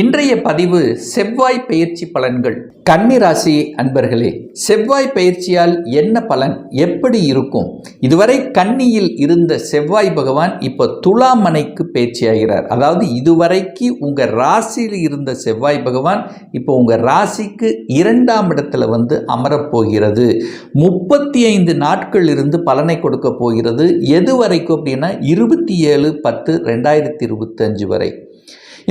இன்றைய பதிவு செவ்வாய் பயிற்சி பலன்கள். கன்னிராசி அன்பர்களே செவ்வாய் பயிற்சியால் என்ன பலன் எப்படி இருக்கும்? இதுவரை கன்னியில் இருந்த செவ்வாய் பகவான் இப்போ துலாமனைக்கு பயிற்சியாகிறார். அதாவது இதுவரைக்கு உங்கள் ராசியில் இருந்த செவ்வாய் பகவான் இப்போ உங்கள் ராசிக்கு இரண்டாம் இடத்துல வந்து அமரப்போகிறது. முப்பத்தி ஐந்து நாட்கள் இருந்து பலனை கொடுக்க போகிறது. எது வரைக்கும் அப்படின்னா இருபத்தி ஏழு பத்து ரெண்டாயிரத்தி இருபத்தஞ்சு வரை.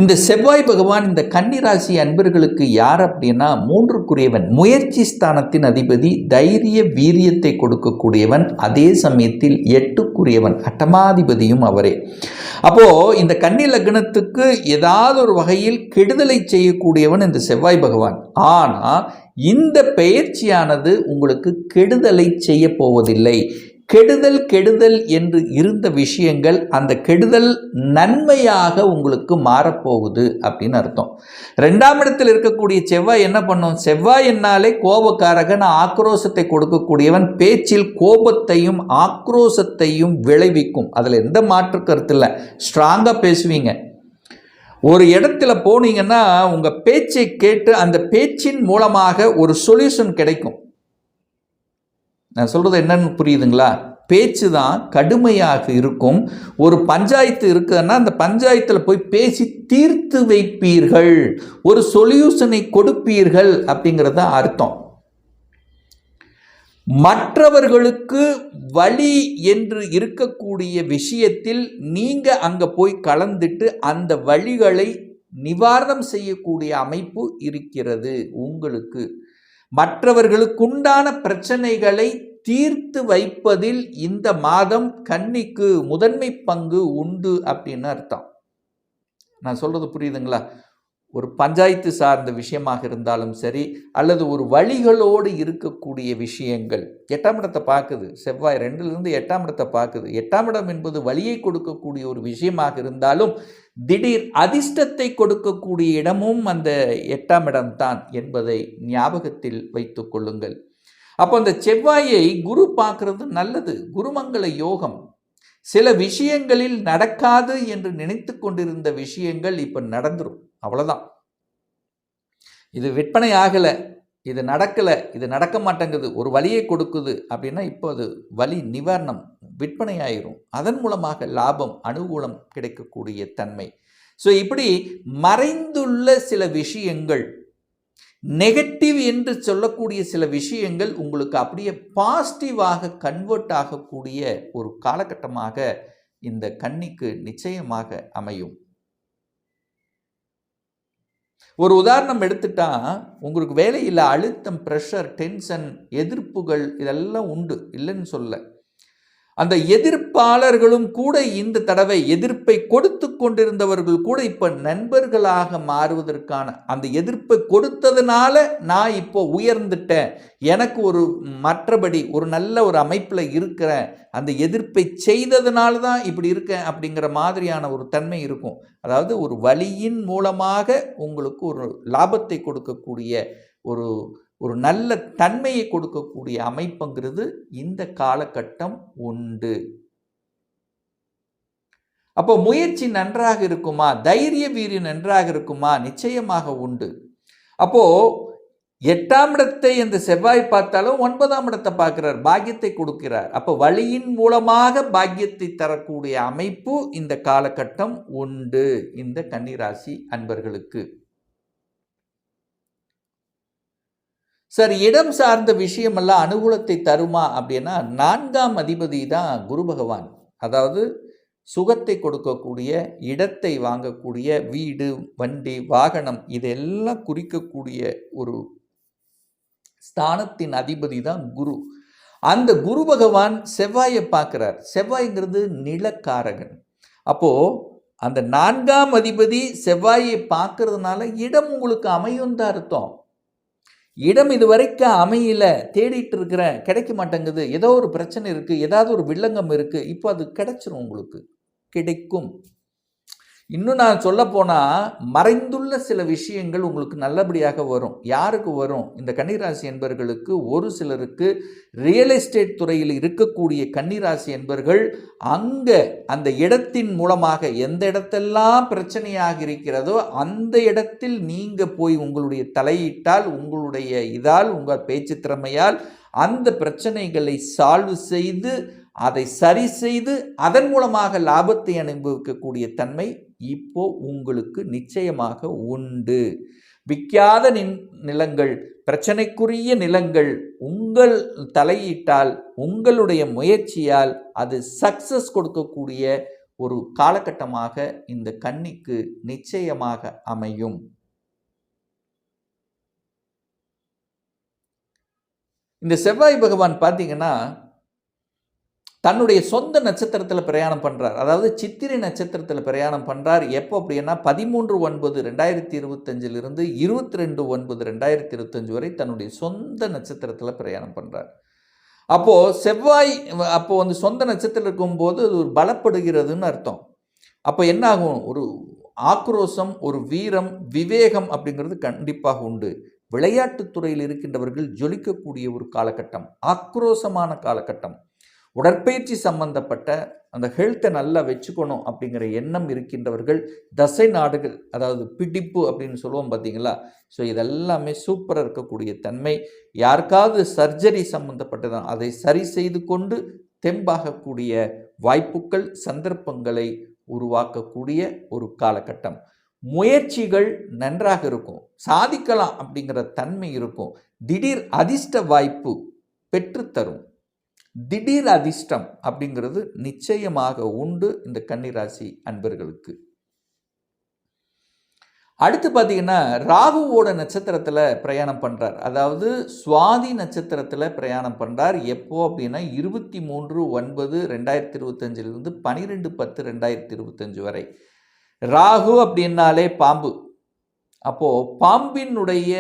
இந்த செவ்வாய் பகவான் இந்த கன்னிராசி அன்பர்களுக்கு யார் அப்படின்னா மூன்றுக்குரியவன். முயற்சி ஸ்தானத்தின் அதிபதி தைரிய வீரியத்தை கொடுக்கக்கூடியவன் அதே சமயத்தில் எட்டுக்குரியவன் அட்டமாதிபதியும் அவரே. அப்போ இந்த கன்னி லக்னத்துக்கு ஏதாவது ஒரு வகையில் கெடுதலை செய்யக்கூடியவன் இந்த செவ்வாய் பகவான். ஆனால் இந்த பெயர்ச்சியானது உங்களுக்கு கெடுதலை செய்ய போவதில்லை. கெடுதல் கெடுதல் என்று இருந்த விஷயங்கள் அந்த கெடுதல் நன்மையாக உங்களுக்கு மாறப்போகுது அப்படின்னு அர்த்தம். ரெண்டாம் இடத்தில் இருக்கக்கூடிய செவ்வாய் என்ன பண்ணும்? செவ்வாய் என்னாலே கோபக்காரகன் ஆக்ரோஷத்தை கொடுக்கக்கூடியவன் பேச்சில் கோபத்தையும் ஆக்ரோஷத்தையும் விளைவிக்கும். அதில் எந்த மாற்று கருத்து இல்லை. ஸ்ட்ராங்காக பேசுவீங்க. ஒரு இடத்துல போனீங்கன்னா உங்கள் பேச்சை கேட்டு அந்த பேச்சின் மூலமாக ஒரு சொல்யூஷன் கிடைக்கும். நான் சொல்கிறது என்னன்னு புரியுதுங்களா? பேச்சு தான் கடுமையாக இருக்கும். ஒரு பஞ்சாயத்து இருக்குன்னா அந்த பஞ்சாயத்தில் போய் பேசி தீர்த்து வைப்பீர்கள். ஒரு சொல்யூஷனை கொடுப்பீர்கள் அப்படிங்கிறது தான் அர்த்தம். மற்றவர்களுக்கு வழி என்று இருக்கக்கூடிய விஷயத்தில் நீங்கள் அங்கே போய் கலந்துட்டு அந்த வழிகளை நிவாரணம் செய்யக்கூடிய அமைப்பு இருக்கிறது உங்களுக்கு. மற்றவர்களுக்குண்டான பிரச்சனைகளை தீர்த்து வைப்பதில் இந்த மாதம் கன்னிக்கு முதன்மை பங்கு உண்டு அப்படின்னு அர்த்தம். நான் சொல்கிறது புரியுதுங்களா? ஒரு பஞ்சாயத்து சார்ந்த விஷயமாக இருந்தாலும் சரி அல்லது ஒரு வழிகளோடு இருக்கக்கூடிய விஷயங்கள். எட்டாம் இடத்தை பார்க்குது. செவ்வாய் ரெண்டுலேருந்து எட்டாம் இடத்தை பார்க்குது. எட்டாம் இடம் என்பது வழியை கொடுக்கக்கூடிய ஒரு விஷயமாக இருந்தாலும் திடீர் அதிர்ஷ்டத்தை கொடுக்கக்கூடிய இடமும் அந்த எட்டாம் இடம்தான் என்பதை ஞாபகத்தில் வைத்து கொள்ளுங்கள். அப்போ அந்த செவ்வாயை குரு பார்க்கறது நல்லது. குருமங்கள யோகம். சில விஷயங்களில் நடக்காது என்று நினைத்து கொண்டிருந்த விஷயங்கள் இப்போ நடந்துடும் அவ்வளோதான் இது விற்பனை ஆகலை இது நடக்கலை இது நடக்க மாட்டேங்குது ஒரு வழியை கொடுக்குது அப்படின்னா இப்போ அது வழி நிவாரணம் விற்பனை ஆயிரும். அதன் மூலமாக லாபம் அனுகூலம் கிடைக்கக்கூடிய தன்மை. ஸோ இப்படி மறைந்துள்ள சில விஷயங்கள் நெகட்டிவ் என்று சொல்லக்கூடிய சில விஷயங்கள் உங்களுக்கு அப்படியே பாசிட்டிவாக கன்வெர்ட் ஆகக்கூடிய ஒரு காலகட்டமாக இந்த கன்னிக்கு நிச்சயமாக அமையும். ஒரு உதாரணம் எடுத்துட்டா உங்களுக்கு வேலையில் அழுத்தம் ப்ரெஷர் டென்ஷன் எதிர்ப்புகள் இதெல்லாம் உண்டு. இல்லைன்னு சொல்ல அந்த எதிர்ப்பாளர்களும் கூட இந்த தடவை எதிர்ப்பை கொடுத்து கொண்டிருந்தவர்கள் கூட இப்போ நண்பர்களாக மாறுவதற்கான அந்த எதிர்ப்பை கொடுத்ததுனால நான் இப்போ உயர்ந்துட்டேன். எனக்கு ஒரு மற்றபடி ஒரு நல்ல ஒரு அமைப்பில் இருக்கிறேன். அந்த எதிர்ப்பை செய்ததுனால தான் இப்படி இருக்கேன் அப்படிங்கிற மாதிரியான ஒரு தன்மை இருக்கும். அதாவது ஒரு வழியின் மூலமாக உங்களுக்கு ஒரு லாபத்தை கொடுக்கக்கூடிய ஒரு ஒரு நல்ல தன்மையை கொடுக்கக்கூடிய அமைப்புங்கிறது இந்த காலகட்டம் உண்டு. அப்போ முயற்சி நன்றாக இருக்குமா? தைரிய வீரியம் நன்றாக இருக்குமா? நிச்சயமாக உண்டு. அப்போ எட்டாம் இடத்தை அந்த செவ்வாய் பார்த்தாலும் ஒன்பதாம் இடத்தை பார்க்கிறார் பாக்கியத்தை கொடுக்கிறார். அப்போ வழியின் மூலமாக பாக்கியத்தை தரக்கூடிய அமைப்பு இந்த காலகட்டம் உண்டு. இந்த கன்னிராசி அன்பர்களுக்கு. சார் இடம் சார்ந்த விஷயமெல்லாம் அனுகூலத்தை தருமா அப்படின்னா நான்காம் அதிபதி தான் குரு பகவான். அதாவது சுகத்தை கொடுக்கக்கூடிய இடத்தை வாங்கக்கூடிய வீடு வண்டி வாகனம் இதெல்லாம் குறிக்கக்கூடிய ஒரு ஸ்தானத்தின் அதிபதி தான் குரு. அந்த குரு பகவான் செவ்வாயை பார்க்குறார். செவ்வாய்ங்கிறது நிலக்காரகன். அப்போது அந்த நான்காம் அதிபதி செவ்வாயை பார்க்கறதுனால இடம் உங்களுக்கு அமையும் தான் அர்த்தம். இடம் இது வரைக்கும் அமையல தேடிட்டு இருக்கிறேன் கிடைக்க மாட்டேங்குது. ஏதோ ஒரு பிரச்சனை இருக்குது ஏதாவது ஒரு வில்லங்கம் இருக்குது இப்போ அது கிடைச்சிரும் உங்களுக்கு. கிடைக்கும். இன்னும் நான் சொல்ல போனால் மறைந்துள்ள சில விஷயங்கள் உங்களுக்கு நல்லபடியாக வரும். யாருக்கு வரும்? இந்த கன்னிராசி என்பர்களுக்கு ஒரு சிலருக்கு ரியல் எஸ்டேட் துறையில் இருக்கக்கூடிய கன்னிராசி என்பர்கள் அங்கே அந்த இடத்தின் மூலமாக எந்த இடத்தெல்லாம் பிரச்சனையாக இருக்கிறதோ அந்த இடத்தில் நீங்கள் போய் உங்களுடைய தலையிட்டால் உங்களுடைய இதால் உங்கள் பேச்சு திறமையால் அந்த பிரச்சனைகளை சால்வ் செய்து அதை சரி செய்து அதன் மூலமாக லாபத்தை அனுபவிக்கக்கூடிய தன்மை இப்போ உங்களுக்கு நிச்சயமாக உண்டு. விற்காத நின் நிலங்கள் பிரச்சனைக்குரிய நிலங்கள் உங்கள் தலையிட்டால் உங்களுடைய முயற்சியால் அது சக்சஸ் கொடுக்கக்கூடிய ஒரு காலகட்டமாக இந்த கன்னிக்கு நிச்சயமாக அமையும். இந்த செவ்வாய் பகவான் பார்த்தீங்கன்னா தன்னுடைய சொந்த நட்சத்திரத்தில் பிரயாணம் பண்ணுறார் அதாவது சித்திரை நட்சத்திரத்தில் பிரயாணம் பண்ணுறார் எப்போ அப்படின்னா பதிமூன்று ஒன்பது ரெண்டாயிரத்தி இருபத்தஞ்சிலிருந்து இருபத்தி ரெண்டு ஒன்பது ரெண்டாயிரத்தி இருபத்தஞ்சு வரை தன்னுடைய சொந்த நட்சத்திரத்தில் பிரயாணம் பண்ணுறார் அப்போது செவ்வாய் அப்போது வந்து சொந்த நட்சத்திரம் இருக்கும்போது அது ஒரு பலப்படுகிறதுன்னு அர்த்தம். அப்போ என்ன ஆகும் ஒரு ஆக்ரோஷம் ஒரு வீரம் விவேகம் அப்படிங்கிறது கண்டிப்பாக உண்டு. விளையாட்டுத் துறையில் இருக்கின்றவர்கள் ஜொலிக்கக்கூடிய ஒரு காலகட்டம் ஆக்ரோஷமான காலகட்டம். உடற்பயிற்சி சம்பந்தப்பட்ட அந்த ஹெல்த்தை நல்லா வச்சுக்கணும் அப்படிங்கிற எண்ணம் இருக்கின்றவர்கள் தசை நாடுகள் அதாவது பிடிப்பு அப்படின்னு சொல்லுவோம் பார்த்தீங்களா? ஸோ இதெல்லாமே சூப்பராக இருக்கக்கூடிய தன்மை. யாருக்காவது சர்ஜரி சம்பந்தப்பட்டதான் அதை சரி செய்து கொண்டு தெம்பாகக்கூடிய வாய்ப்புகள் சந்தர்ப்பங்களை உருவாக்கக்கூடிய ஒரு காலகட்டம். முயற்சிகள் நன்றாக இருக்கும். சாதிக்கலாம் அப்படிங்கிற தன்மை இருக்கும். திடீர் அதிர்ஷ்ட வாய்ப்பு பெற்றுத்தரும். திடீர் அதிர்ஷ்டம் அப்படிங்கிறது நிச்சயமாக உண்டு இந்த கன்னிராசி அன்பர்களுக்கு. அடுத்து பார்த்தீங்கன்னா ராகுவோட நட்சத்திரத்தில் பிரயாணம் பண்ணுறார் அதாவது சுவாதி நட்சத்திரத்தில் பிரயாணம் பண்ணுறார் எப்போ அப்படின்னா இருபத்தி மூன்று ஒன்பது ரெண்டாயிரத்தி இருபத்தஞ்சிலிருந்து பனிரெண்டு பத்து ரெண்டாயிரத்தி இருபத்தஞ்சு வரை. ராகு அப்படின்னாலே பாம்பு. அப்போது பாம்பினுடைய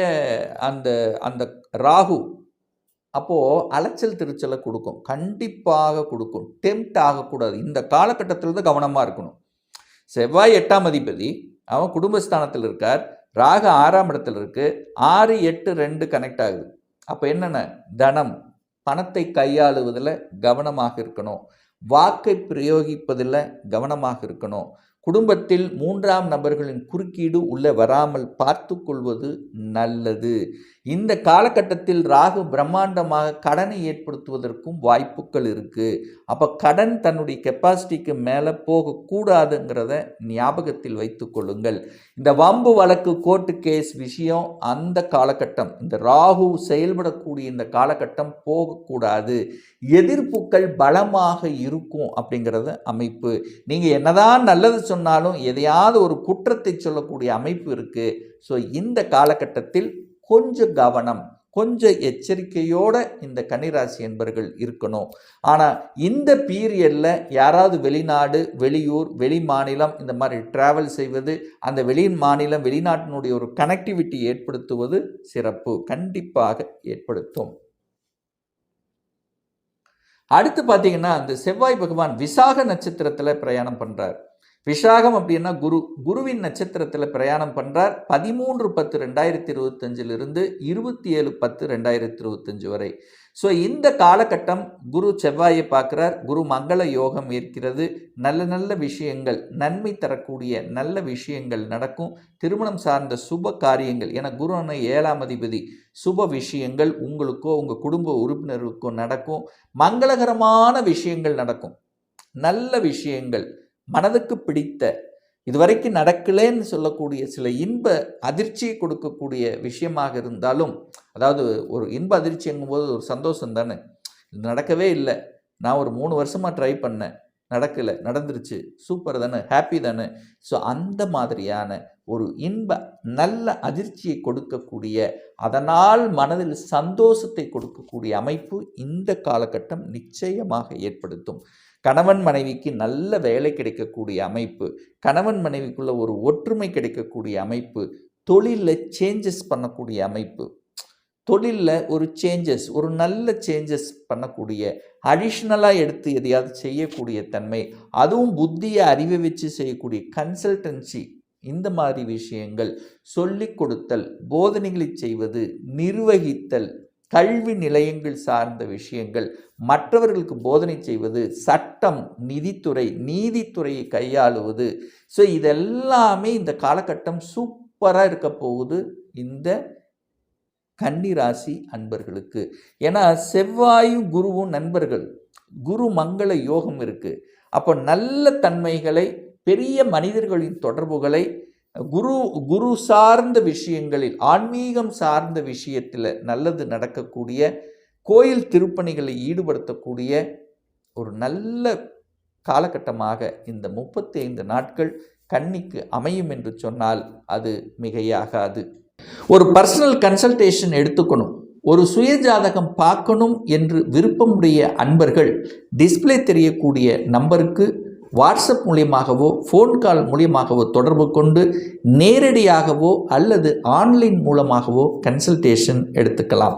அந்த அந்த ராகு அப்போது அலைச்சல் திருச்சலை கொடுக்கும். கண்டிப்பாக கொடுக்கும். டெம்ட் ஆகக்கூடாது. இந்த காலகட்டத்தில் தான் கவனமாக இருக்கணும். செவ்வாய் எட்டாம் அதிபதி அவன் குடும்பஸ்தானத்தில் இருக்கார். ராக ஆறாம் இடத்துல இருக்கு. ஆறு எட்டு ரெண்டு கனெக்ட் ஆகுது. அப்போ என்னென்ன? தனம். பணத்தை கையாளுவதில் கவனமாக இருக்கணும். வாக்கை பிரயோகிப்பதில் கவனமாக இருக்கணும். குடும்பத்தில் மூன்றாம் நபர்களின் குறுக்கீடு உள்ளே வராமல் பார்த்து கொள்வது நல்லது. இந்த காலகட்டத்தில் ராகு பிரம்மாண்டமாக கடனை ஏற்படுத்துவதற்கும் வாய்ப்புகள் இருக்குது அப்போ கடன் தன்னுடைய கெப்பாசிட்டிக்கு மேலே போகக்கூடாதுங்கிறத ஞாபகத்தில் வைத்து கொள்ளுங்கள். இந்த வம்பு வழக்கு கோர்ட்டு கேஸ் விஷயம் அந்த காலகட்டம். இந்த ராகு செயல்படக்கூடிய இந்த காலகட்டம் போகக்கூடாது. எதிர்ப்புகள் பலமாக இருக்கும் அப்படிங்கிறத அமைப்பு. நீங்கள் என்னதான் நல்லது சொன்னாலும் எதையாவது ஒரு குற்றத்தை சொல்லக்கூடிய அமைப்பு இருக்குது ஸோ இந்த காலகட்டத்தில் கொஞ்சம் கவனம் கொஞ்சம் எச்சரிக்கையோடு இந்த கன்னிராசி என்பர்கள் இருக்கணும். ஆனால் இந்த பீரியடில் யாராவது வெளிநாடு வெளியூர் வெளி மாநிலம் இந்த மாதிரி ட்ராவல் செய்வது அந்த வெளி மாநிலம் வெளிநாட்டினுடைய ஒரு கனெக்டிவிட்டி ஏற்படுத்துவது சிறப்பு கண்டிப்பாக ஏற்படுத்தும். அடுத்து பார்த்தீங்கன்னா அந்த செவ்வாய் பகவான் விசாக நட்சத்திரத்தில் பிரயாணம் பண்ணுறார் விஷாகம் அப்படின்னா குரு. குருவின் நட்சத்திரத்தில் பிரயாணம் பண்ணுறார் பதிமூன்று பத்து ரெண்டாயிரத்தி இருபத்தஞ்சிலிருந்து இருபத்தி ஏழு பத்து ரெண்டாயிரத்தி இருபத்தஞ்சு வரை. ஸோ இந்த காலகட்டம் குரு செவ்வாயை பார்க்குறார். குரு மங்கள யோகம் இருக்கிறது நல்ல நல்ல விஷயங்கள் நன்மை தரக்கூடிய நல்ல விஷயங்கள் நடக்கும். திருமணம் சார்ந்த சுப காரியங்கள் என குரு அண்ணன் ஏழாம் அதிபதி சுப விஷயங்கள் உங்களுக்கோ உங்கள் குடும்ப உறுப்பினர்களுக்கோ நடக்கும். மங்களகரமான விஷயங்கள் நடக்கும். நல்ல விஷயங்கள் மனதுக்கு பிடித்த இதுவரைக்கும் நடக்கலேன்னு சொல்லக்கூடிய சில இன்ப அதிர்ச்சியை கொடுக்கக்கூடிய விஷயமாக இருந்தாலும் அதாவது ஒரு இன்ப அதிர்ச்சிங்கும்போது ஒரு சந்தோஷம் தானே. இது நடக்கவே இல்லை. நான் ஒரு மூணு வருஷமாக ட்ரை பண்ணேன். நடக்கலை. நடந்துருச்சு. சூப்பர் தானே. ஹாப்பி தானே. ஸோ அந்த மாதிரியான ஒரு இன்ப நல்ல அதிர்ச்சியை கொடுக்கக்கூடிய அதனால் மனதில் சந்தோஷத்தை கொடுக்கக்கூடிய அமைப்பு இந்த காலகட்டம் நிச்சயமாக ஏற்படுத்தும். கணவன் மனைவிக்கு நல்ல வேலை கிடைக்கக்கூடிய அமைப்பு கணவன் மனைவிக்குள்ள ஒரு ஒற்றுமை கிடைக்கக்கூடிய அமைப்பு தொழிலில் சேஞ்சஸ் பண்ணக்கூடிய அமைப்பு. தொழிலில் ஒரு சேஞ்சஸ் ஒரு நல்ல சேஞ்சஸ் பண்ணக்கூடிய அடிஷ்னலாக எடுத்து எதையாவது செய்யக்கூடிய தன்மை அதுவும் புத்தியை அறிவை வச்சு செய்யக்கூடிய கன்சல்டன்சி இந்த மாதிரி விஷயங்கள் சொல்லிக் கொடுத்தல் போதனைகளை செய்வது நிர்வகித்தல் கல்வி நிலையங்கள் சார்ந்த விஷயங்கள். மற்றவர்களுக்கு போதனை செய்வது சட்டம் நிதித்துறை நீதித்துறையை கையாளுவது. ஸோ இதெல்லாமே இந்த காலகட்டம் சூப்பராக இருக்க போகுது இந்த கன்னிராசி அன்பர்களுக்கு. ஏன்னா செவ்வாயும் குருவும் நண்பர்கள். குரு மங்கள யோகம் இருக்குது அப்போ நல்ல தன்மைகளை பெரிய மனிதர்களின் தொடர்புகளை குரு குரு சார்ந்த விஷயங்களில் ஆன்மீகம் சார்ந்த விஷயத்தில் நல்லது நடக்கக்கூடிய கோயில் திருப்பணிகளை ஈடுபடுத்தக்கூடிய ஒரு நல்ல காலகட்டமாக இந்த முப்பத்தி ஐந்து நாட்கள் கண்ணிக்கு அமையும் என்று சொன்னால் அது மிகையாகாது. ஒரு பர்சனல் கன்சல்டேஷன் எடுத்துக்கணும். ஒரு சுயஜாதகம் பார்க்கணும் என்று விருப்பமுடைய அன்பர்கள் டிஸ்ப்ளே தெரியக்கூடிய நம்பருக்கு வாட்ஸ்அப் மூலியமாகவோ ஃபோன் கால் மூலியமாகவோ தொடர்பு கொண்டு நேரடியாகவோ அல்லது ஆன்லைன் மூலமாகவோ கன்சல்டேஷன் எடுத்துக்கலாம்.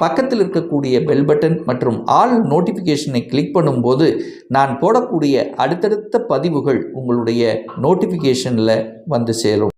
பக்கத்தில் இருக்கக்கூடிய பெல் பட்டன் மற்றும் ஆல் நோட்டிஃபிகேஷனை கிளிக் பண்ணும்போது நான் போடக்கூடிய அடுத்தடுத்த பதிவுகள் உங்களுடைய நோட்டிஃபிகேஷனில் வந்து சேரும்.